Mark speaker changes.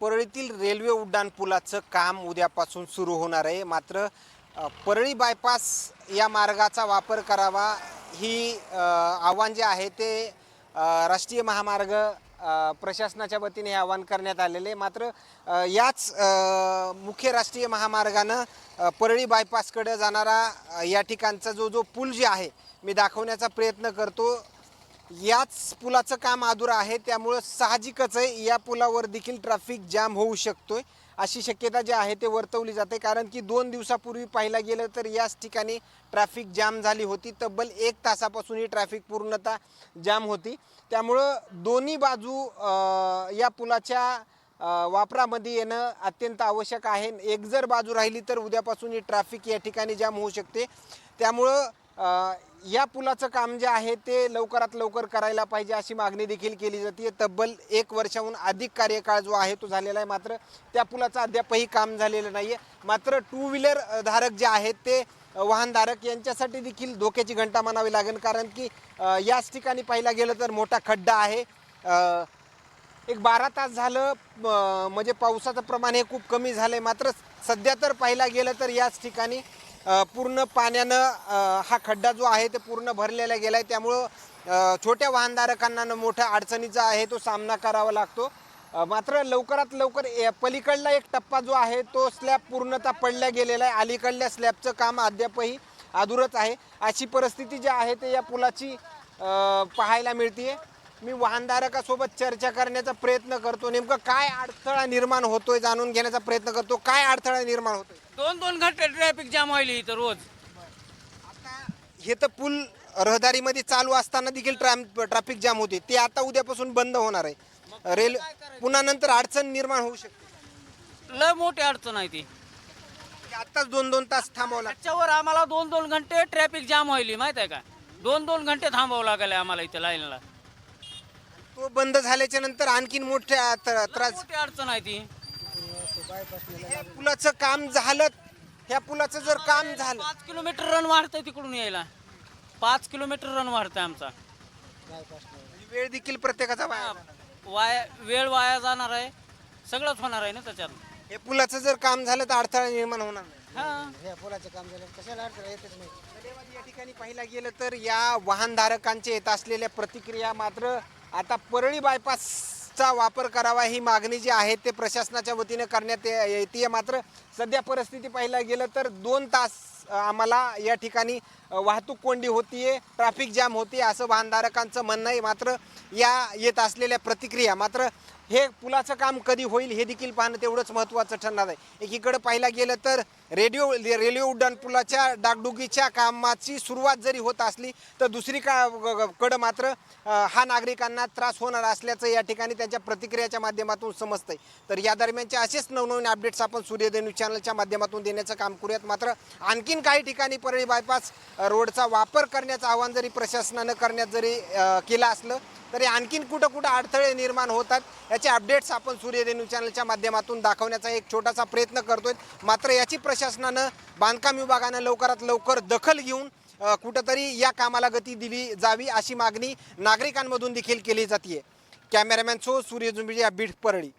Speaker 1: परळीतील railway उड्डाण पुलाचं काम उद्यापासून सुरू होणार आहे मात्र परळी बायपास या मार्गाचा वापर करावा ही आव्हान जे आहे ते राष्ट्रीय महामार्ग प्रशासनाच्या वतीने हे आवाहन करण्यात आलेले आहे. मात्र याच मुख्य राष्ट्रीय महामार्गानं परळी बायपासकडे जाणारा या ठिकाणचा जो जो पूल जे आहे मी दाखवण्याचा प्रयत्न करतो याच पुलाचं काम अधुरं आहे त्यामुळं साहजिकच आहे. या पुलावर देखील ट्रॅफिक जाम होऊ शकतोय. अशी शक्यता जी आहे ते वर्तवली जाते. कारण की दोन दिवसापूर्वी पाहायला गेलं तर याच ठिकाणी ट्रॅफिक जाम झाली होती. तब्बल एक तासापासून ही ट्रॅफिक पूर्णतः जाम होती. त्यामुळं दोन्ही बाजू या पुलाच्या वापरामध्ये येणं अत्यंत आवश्यक आहे. एक जर बाजू राहिली तर उद्यापासून ही ट्रॅफिक या ठिकाणी जाम होऊ शकते. त्यामुळं या पुलाचं काम जे आहे ते लवकरात लवकर करायला पाहिजे अशी मागणी देखील केली जाते तब्बल एक वर्षाहून अधिक कार्यकाळ जो आहे तो झालेला आहे. मात्र त्या पुलाचं अद्यापही काम झालेलं नाही आहे मात्र टू व्हीलर धारक जे आहेत ते वाहनधारक यांच्यासाठी देखील धोक्याची घंटा मानावी लागेल. कारण की याच ठिकाणी पाहिला गेलं तर मोठा खड्डा आहे. एक बारा तास झालं म्हणजे पावसाचं प्रमाण हे खूप कमी झालं आहे मात्र सध्या तर पाहायला गेलं तर याच ठिकाणी पूर्ण पाण्यानं हा खड्डा जो आहे ते पूर्ण भरलेला गेला आहे त्यामुळं छोट्या वाहनधारकांना मोठ्या अडचणीचा आहे तो सामना करावा लागतो. मात्र लवकरात लवकर ए- पलीकडला एक टप्पा जो आहे तो स्लॅब पूर्णतः पडल्या गेलेला आहे. अलीकडल्या स्लॅबचं काम अद्यापही अधुरच आहे. अशी परिस्थिती जी आहे ते या पुलाची पाहायला मिळते मी वाहनधारकासोबत चर्चा करण्याचा प्रयत्न करतो. नेमकं काय अडथळा निर्माण होतोय जाणून घेण्याचा प्रयत्न करतो. काय अडथळा निर्माण होतोय?
Speaker 2: दोन दोन घंटे ट्रॅफिक जाम व्हायली इथं रोज.
Speaker 1: हे तर पूल रहदारीमध्ये चालू असताना देखील ट्रॅम ट्रॅफिक जाम होते. ते आता उद्यापासून बंद होणार आहे. रेल पुन्हा नंतर अडचण निर्माण होऊ शकते.
Speaker 2: लय मोठी अडचण आहे ती.
Speaker 1: आत्ताच दोन दोन तास थांबावं लागतं.
Speaker 2: त्याच्यावर आम्हाला दोन दोन घंटे ट्रॅफिक जाम व्हायली माहीत आहे का? दोन दोन घंटे थांबावं लागले आम्हाला इथं लाईनला.
Speaker 1: तो बंद झाल्याच्यानंतर आणखीन मोठ्या त्रास
Speaker 2: मोठी अडचण आहे ती.
Speaker 1: पुलाचं काम झालं ह्या पुलाचं जर काम झालं.
Speaker 2: पाच किलोमीटर रन वाढतंय तिकडून यायला. पाच किलोमीटर रन वाढतंय आमचा.
Speaker 1: वेळ देखील प्रत्येकाचा वाया जाणार.
Speaker 2: वाया वेळ वाया जाणार आहे. सगळंच होणार आहे ना त्याच्यात?
Speaker 1: हे पुलाचं जर काम झालं तर अडथळा निर्माण होणार नाही.
Speaker 2: हा.
Speaker 3: हे पुलाचं काम झालं कशाला अडथळा येतच नाही.
Speaker 1: धन्यवाद. या ठिकाणी पाहिला गेलं तर या वाहनधारकांचे येत असलेल्या प्रतिक्रिया मात्र आता परळी चा वापर करावा ही मागणी जी आहे ते प्रशासनाच्या वतीने करण्यात येते मात्र सध्या परिस्थिती पाहायला गेलं तर दोन तास आम्हाला या ठिकाणी वाहतूक कोंडी होतीये ट्रॅफिक जॅम होती असं वाहनधारकांचं म्हणणं आहे. मात्र या येत असलेल्या प्रतिक्रिया मात्र हे पुलाचं काम कधी होईल हे देखील पाहणं तेवढंच महत्त्वाचं ठरणार आहे. एकीकडे पाहायला गेलं तर रेडिओ रेल्वे उड्डाण पुलाच्या डागडुगीच्या कामाची सुरुवात जरी होत असली तर दुसरी का कडं मात्र हा नागरिकांना त्रास होणार असल्याचं या ठिकाणी त्यांच्या प्रतिक्रियाच्या माध्यमातून समजतंय. तर या दरम्यानचे असेच नवनवीन अपडेट्स आपण सूर्यदेनूच्या चॅनलच्या माध्यमातून देण्याचं काम करूयात. मात्र आणखीन काही ठिकाणी परळी बायपास रोडचा वापर करण्याचं आवाहन जरी प्रशासनानं करण्यात जरी केलं असलं तरी आणखीन कुठं कुठं अडथळे निर्माण होतात याचे अपडेट्स आपण सूर्योदय न्यूज चॅनलच्या माध्यमातून दाखवण्याचा एक छोटासा प्रयत्न करतोय. मात्र याची प्रशासनानं बांधकाम विभागानं लवकरात लवकर दखल घेऊन कुठंतरी या कामाला गती दिली जावी अशी मागणी नागरिकांमधून देखील केली जाते कॅमेरामॅन सो सूर्य जुंबिडी बीड परळी.